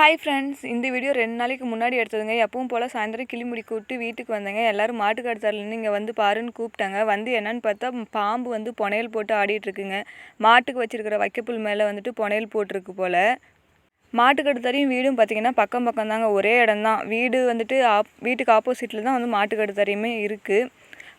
Hi friends இந்த video ரெண்டு நாளைக்கு முன்னாடி எடுத்ததுங்க. எப்பவும் போல் சாயந்தரம் கிளிமுடி கூப்பிட்டு வீட்டுக்கு வந்தேங்க. எல்லோரும் மாட்டுக்கடுத்தாலேருந்து இங்கே வந்து பாருன்னு கூப்பிட்டாங்க. வந்து என்னன்னு பார்த்தா பாம்பு வந்து புனையல் போட்டு ஆடிட்டுருக்குங்க மாட்டுக்கு வச்சுருக்கிற வைக்கப்புல் மேலே வந்துட்டு புனையல் போட்டிருக்கு போல். மாட்டுக்கடுத்தரையும் வீடும் பார்த்தீங்கன்னா பக்கம் பக்கம் தாங்க ஒரே இடம் தான் வீடு வந்துட்டு ஆப் வீட்டுக்கு ஆப்போசிட்டில் தான் வந்து மாட்டுக்கடுத்தரையுமே இருக்குது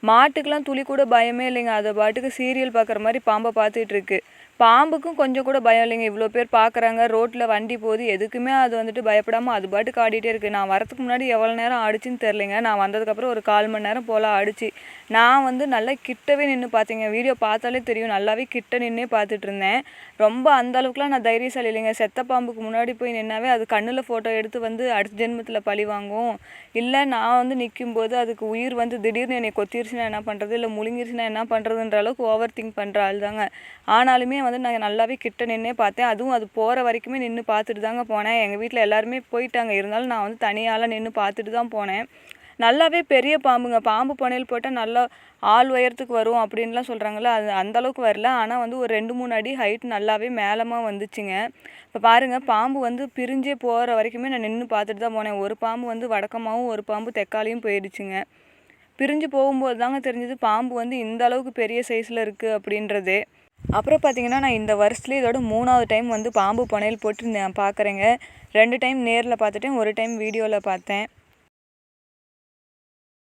மாட்டுக்கெலாம் துளி கூட பயமே இல்லைங்க. அதை பாட்டுக்கு சீரியல் பார்க்குற மாதிரி பாம்பை பார்த்துட்டு இருக்கு. பாம்புக்கும் கொஞ்சம் கூட பயம் இல்லைங்க. இவ்வளோ பேர் பார்க்குறாங்க ரோட்டில் வண்டி போகுது எதுக்குமே அது வந்துட்டு பயப்படாமல் அது பாட்டுக்கு ஆடிட்டே இருக்குது நான் வரத்துக்கு முன்னாடி எவ்வளோ நேரம் ஆடிச்சுன்னு தெரிலிங்க நான் வந்ததுக்கப்புறம் ஒரு கால் மணி நேரம் போல் ஆடிச்சு. நான் வந்து நல்லா கிட்டவே நின்று பார்த்தீங்க. வீடியோ பார்த்தாலே தெரியும். நல்லாவே கிட்ட நின்னே பார்த்துட்டு இருந்தேன். ரொம்ப அந்த அளவுக்குலாம் நான் தைரியசாலி இல்லைங்க. செத்த பாம்புக்கு முன்னாடி போய் நின்னாவே அது கண்ணில் ஃபோட்டோ எடுத்து வந்து அடுத்த ஜென்மத்தில் பழி வாங்கும். இல்லை நான் வந்து நிற்கும்போது அதுக்கு உயிர் வந்து திடீர்னு என்னை கொத்திருச்சுன்னா என்ன பண்ணுறது இல்லை முழுங்கிருச்சுன்னா என்ன பண்ணுறதுன்ற அளவுக்கு ஓவர் திங்க் பண்ணுற ஆள் தாங்க ஆனாலுமே வந்து நான் நல்லாவே கிட்ட நின்று பார்த்தேன். அதுவும் அது போகிற வரைக்குமே நின்று பார்த்துட்டு தாங்க போனேன். எங்கள் வீட்டில் எல்லாருமே போயிட்டாங்க. இருந்தாலும் நான் வந்து தனியால் நின்று பார்த்துட்டு தான் போனேன். நல்லாவே பெரிய பாம்புங்க. பாம்பு புனையல் போட்டால் நல்லா ஆள் உயரத்துக்கு வரும் அப்படின்லாம் சொல்கிறாங்கள அது அந்தளவுக்கு வரல. ஆனால் வந்து ஒரு ரெண்டு மூணு அடி ஹைட் நல்லாவே மேலமாக வந்துச்சுங்க. இப்போ பாருங்கள் பாம்பு வந்து பிரிஞ்சே போகிற வரைக்குமே நான் நின்று பார்த்துட்டு தான் போனேன். ஒரு பாம்பு வந்து வடக்கமாகவும் ஒரு பாம்பு தெக்காலையும் போயிடுச்சுங்க. பிரிஞ்சு போகும்போது தாங்க தெரிஞ்சது பாம்பு வந்து இந்த அளவுக்கு பெரிய சைஸில் இருக்குது அப்படின்றதே. அப்புறம் பார்த்தீங்கன்னா நான் இந்த வருஷத்துலேயே இதோட மூணாவது டைம் வந்து பாம்பு புனையல் போட்டு நான் பார்க்குறேங்க ரெண்டு டைம் நேரில் பார்த்துட்டேன் ஒரு டைம் வீடியோவில் பார்த்தேன்.